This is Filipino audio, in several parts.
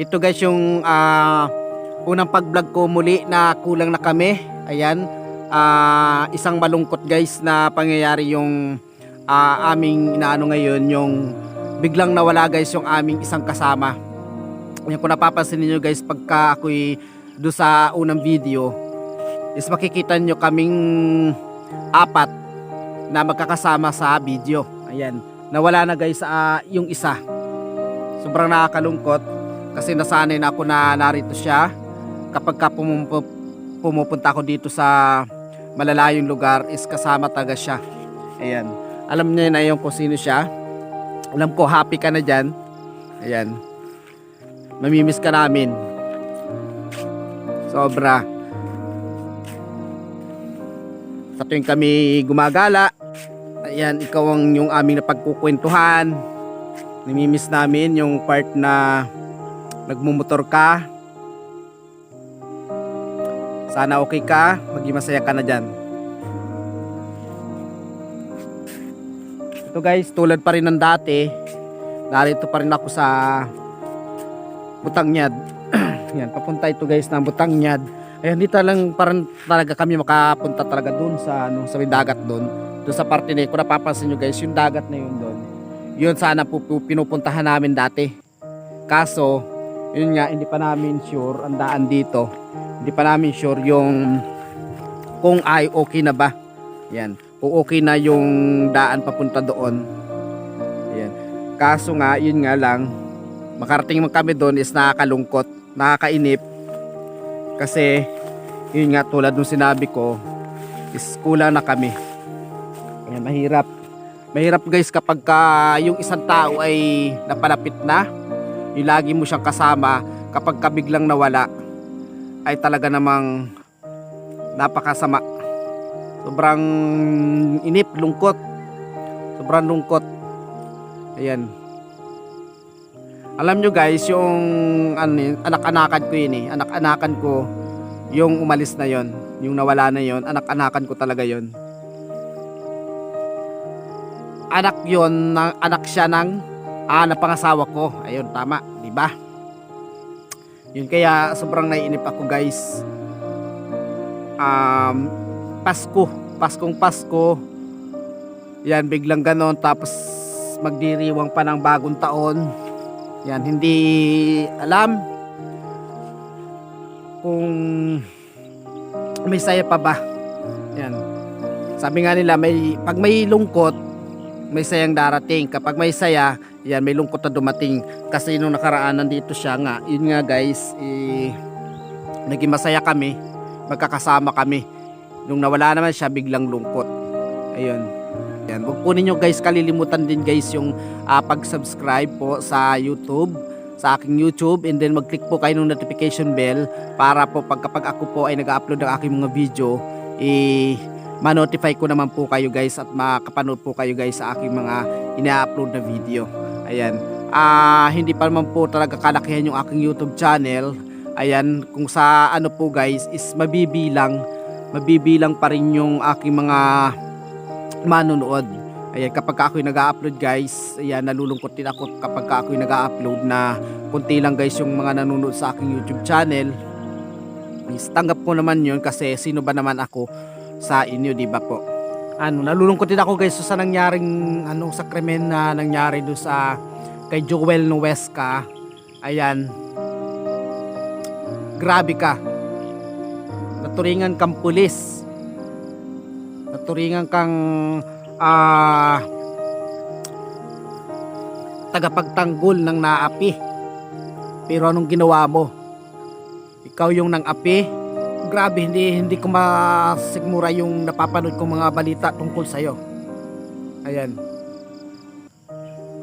Ito guys yung ah, unang pag-vlog ko muli na kulang na kami. Ayan. Ah, isang malungkot guys na pangyayari yung ah, aming inaano ngayon yung biglang nawala guys yung aming isang kasama. Yan kung napapansin niyo guys pagka ako'y do sa unang video is makikita nyo kaming apat na magkakasama sa video. Ayan. Nawala na guys ah, yung isa. Sobrang nakakalungkot kasi nasanay na ako na narito siya kapag ka pumupu- pumupunta ako dito sa malalayong lugar is kasama taga siya. Ayan. Alam niya na yung kung sino siya. Alam ko happy ka na dyan. Ayan. Mamimiss ka namin. Sobra. Sa tuwing kami gumagala, ayan, ikaw ang yung aming napagkukwentuhan. Namimiss namin yung part na nagmumotor ka. Sana okay ka, maging masaya ka na dyan. Ito guys, tulad pa rin ng dati, narito pa rin ako sa Butangyad. Yan, papunta ito guys ng Butangyad. Ayan, dito lang parang talaga kami makapunta talaga doon sa ano, sa dagat doon. Doon sa parte na yun. Kung napapansin nyo guys, yung dagat na yun doon. Yun sana po pinupuntahan namin dati. Kaso, yun nga, hindi pa namin sure ang daan dito. Hindi pa namin sure yung kung ay okay na ba. Yan. Kung okay na yung daan papunta doon. Yan. Kaso nga, yun nga lang, makarating man kami doon is nakakalungkot, nakakainip. Kasi, yun nga tulad nung sinabi ko, is kulang na kami. Ayan, mahirap. Mahirap guys kapag ka yung isang tao ay napalapit na, yung lagi mo siyang kasama, kapag ka biglang nawala, ay talaga namang napakasama. Sobrang inip, lungkot. Sobrang lungkot. Ayan. Alam nyo guys, yung ano, anak-anakan ko yun eh. Anak-anakan ko yung umalis na yon, yung nawala na yon, anak-anakan ko talaga yon. Anak yon, na, anak siya ng ah, na pangasawa ko. Ayun, tama, di ba? Yun kaya sobrang naiinip ako guys. Um, Pasko, Paskong Pasko. Yan, biglang ganon. Tapos magdiriwang pa ng bagong taon. Yan, hindi alam kung may saya pa ba. Yan. Sabi nga nila, may, pag may lungkot, may sayang darating. Kapag may saya, yan, may lungkot na dumating. Kasi nung nakaraan, nandito siya nga. Yun nga guys, eh, naging masaya kami. Magkakasama kami. Nung nawala naman siya, biglang lungkot. Ayun. Yan. Huwag po ninyo guys kalilimutan din guys yung ah, pag-subscribe po sa YouTube sa aking YouTube and then mag-click po kayo ng notification bell para po pag kapag ako po ay nag-upload ng aking mga video eh ma-notify ko naman po kayo guys at makapanood po kayo guys sa aking mga ina-upload na video. Ayan. Ah, hindi pa naman po talaga kalakihan yung aking YouTube channel. Ayan, kung sa ano po guys is mabibilang mabibilang pa rin yung aking mga manonood. Ayan, kapag ka ako'y nag-upload guys, ayan, nalulungkot din ako kapag ka ako'y nag-upload na kunti lang guys yung mga nanonood sa aking YouTube channel. Is, tanggap ko naman yun kasi sino ba naman ako sa inyo, di ba po? Ano, nalulungkot din ako guys sa nangyaring ano sa krimen na nangyari do sa kay Joel Nuesca. Ayan. Grabe ka. Naturingan kang pulis. Naturingan kang ah tagapagtanggol ng naapi. Pero anong ginawa mo? Ikaw yung nang api. Grabe, hindi hindi ko masigmura yung napapanood kong mga balita tungkol sa iyo. Ayan.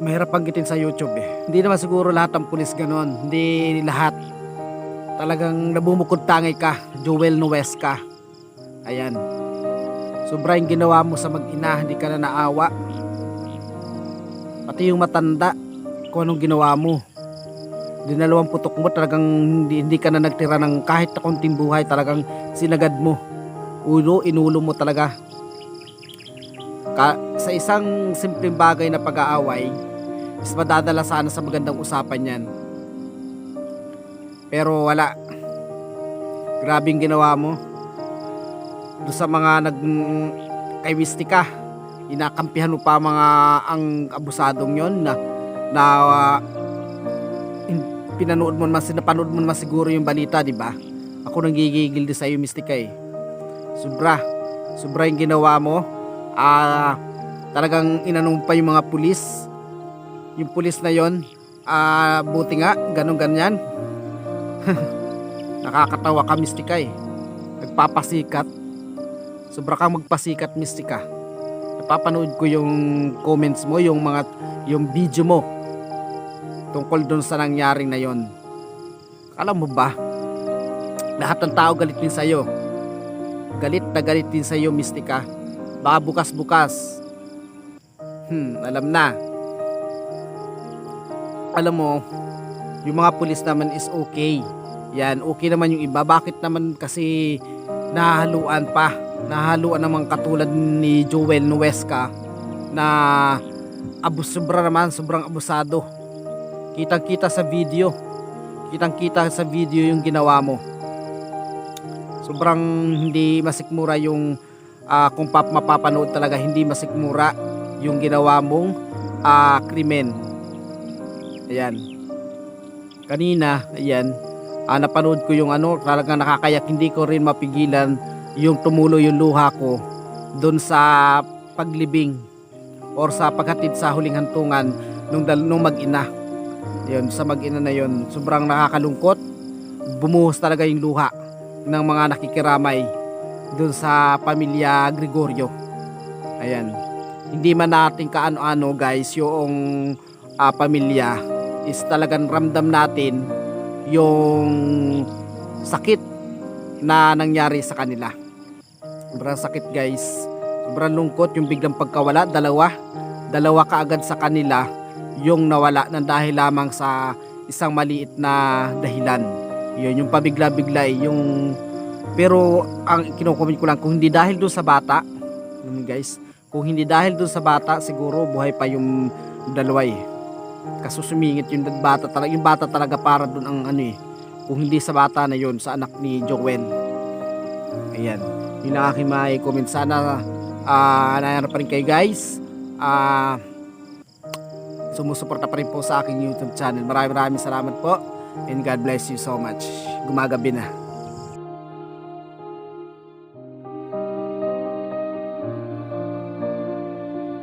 Mahirap panggitin sa YouTube eh. Hindi naman siguro lahat ng pulis ganon. Hindi lahat. Talagang nabumukod tangay ka, Joel Nuesca. Ayan. Sobra yung ginawa mo sa mag-ina, hindi ka na naawa. Pati yung matanda, kung anong ginawa mo. Dinalawang putok mo, talagang hindi, hindi ka na nagtira ng kahit na konting buhay, talagang sinagad mo. Ulo, inulo mo talaga. Ka, sa isang simpleng bagay na pag-aaway, is madadala sana sa magandang usapan yan. Pero wala. Grabing ginawa mo. Doon sa mga nag kay Mistika, inakampihan mo pa mga ang abusadong yon na na in- pinanood mo naman, sinapanood mo naman siguro yung balita, di ba? Ako nanggigigil din sa iyo, Mistika eh. Sobra. Sobra yung ginawa mo. Ah, talagang inanong pa yung mga pulis. Yung pulis na yon, ah, buti nga, ganun ganyan. Nakakatawa ka, Mistika eh. Nagpapasikat. Sobra kang magpasikat, Mistika. Napapanood ko yung comments mo, yung mga, yung video mo tungkol doon sa nangyaring na yon. Alam mo ba, lahat ng tao galit din sa'yo. Galit na galit din sa'yo, Mistika. Baka bukas-bukas. Hmm, alam na. Alam mo, yung mga pulis naman is okay. Yan, okay naman yung iba. Bakit naman kasi nahaluan pa? Nahaluan naman katulad ni Joel Nuesca na abus sobra naman, sobrang abusado. Kitang-kita sa video. Kitang-kita sa video yung ginawa mo. Sobrang hindi masikmura yung ah, kung pap mapapanood talaga hindi masikmura yung ginawa mong ah, krimen. Ayan. Kanina, ayan, ah, napanood ko yung ano, talagang nakakayak, hindi ko rin mapigilan yung tumulo yung luha ko doon sa paglibing or sa paghatid sa huling hantungan nung, nung mag-ina. Yun, sa mag-ina na yun, sobrang nakakalungkot. Bumuhos talaga yung luha ng mga nakikiramay doon sa pamilya Gregorio. Ayan. Hindi man natin kaano-ano guys yung ah, pamilya is talagang ramdam natin yung sakit na nangyari sa kanila. Sobrang sakit guys. Sobrang lungkot yung biglang pagkawala. Dalawa. Dalawa kaagad sa kanila yung nawala ng dahil lamang sa isang maliit na dahilan. Yun, yung pabigla-bigla yung pero ang kinukomment ko lang kung hindi dahil doon sa bata, guys, kung hindi dahil doon sa bata, siguro buhay pa yung dalawa eh. Kaso sumingit yung bata talaga, yung bata talaga para doon ang ano eh. Kung hindi sa bata na yun, sa anak ni Joel. Ayan. Yun ang aking may comment. Sana ah uh, pa rin kayo guys. Ah sumusuporta pa rin po sa aking YouTube channel. Maraming maraming salamat po. And God bless you so much. Gumagabi na.